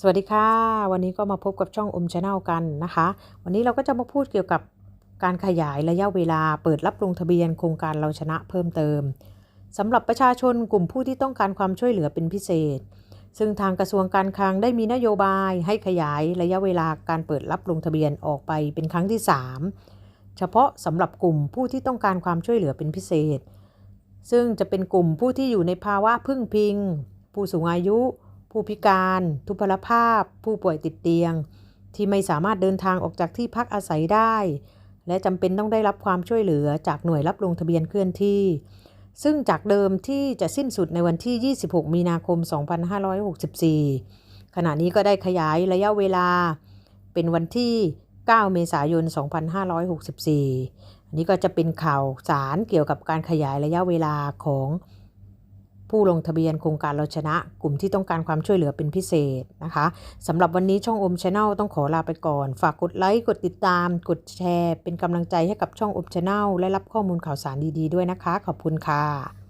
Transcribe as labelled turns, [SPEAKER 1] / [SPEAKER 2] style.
[SPEAKER 1] สวัสดีค่ะ วันนี้ก็มาพบกับช่องอมชาแนลกันนะคะ วันนี้เราก็จะมาพูดเกี่ยวกับการขยายระยะเวลาเปิดรับลงทะเบียนโครงการเราชนะเพิ่มเติมสำหรับประชาชนกลุ่มผู้ที่ต้องการความช่วยเหลือเป็นพิเศษ ซึ่งทางกระทรวงการคลังได้มีนโยบายให้ขยายระยะเวลาการเปิดรับลงทะเบียนออกไปเป็นครั้งที่ 3 เฉพาะสำหรับกลุ่มผู้ที่ต้องการความช่วยเหลือเป็นพิเศษ ซึ่งจะเป็นกลุ่มผู้ที่อยู่ในภาวะพึ่งพิง ผู้สูงอายุ ผู้พิการ ทุพพลภาพ ผู้ป่วยติดเตียง ที่ไม่สามารถเดินทางออกจากที่พักอาศัยได้ และจำเป็นต้องได้รับความช่วยเหลือจากหน่วยรับลงทะเบียนเคลื่อนที่ ซึ่งจากเดิมที่จะสิ้นสุดในวันที่ 26 มีนาคม 2564 ขณะนี้ก็ได้ขยายระยะเวลา เป็นวันที่ 9 เมษายน 2564 อันนี้ก็จะเป็นข่าวสารเกี่ยวกับการขยายระยะเวลาของ ผู้ลงทะเบียนโครงการเราชนะ กลุ่มที่ต้องการความช่วยเหลือเป็นพิเศษนะคะสำหรับวันนี้ช่องอมชาแนลต้องขอลาไปก่อน ฝากกดไลค์ กดติดตาม กดแชร์ เป็นกำลังใจให้กับช่องอมชาแนลและรับข้อมูลข่าวสารดีๆด้วยนะคะ ขอบคุณค่ะ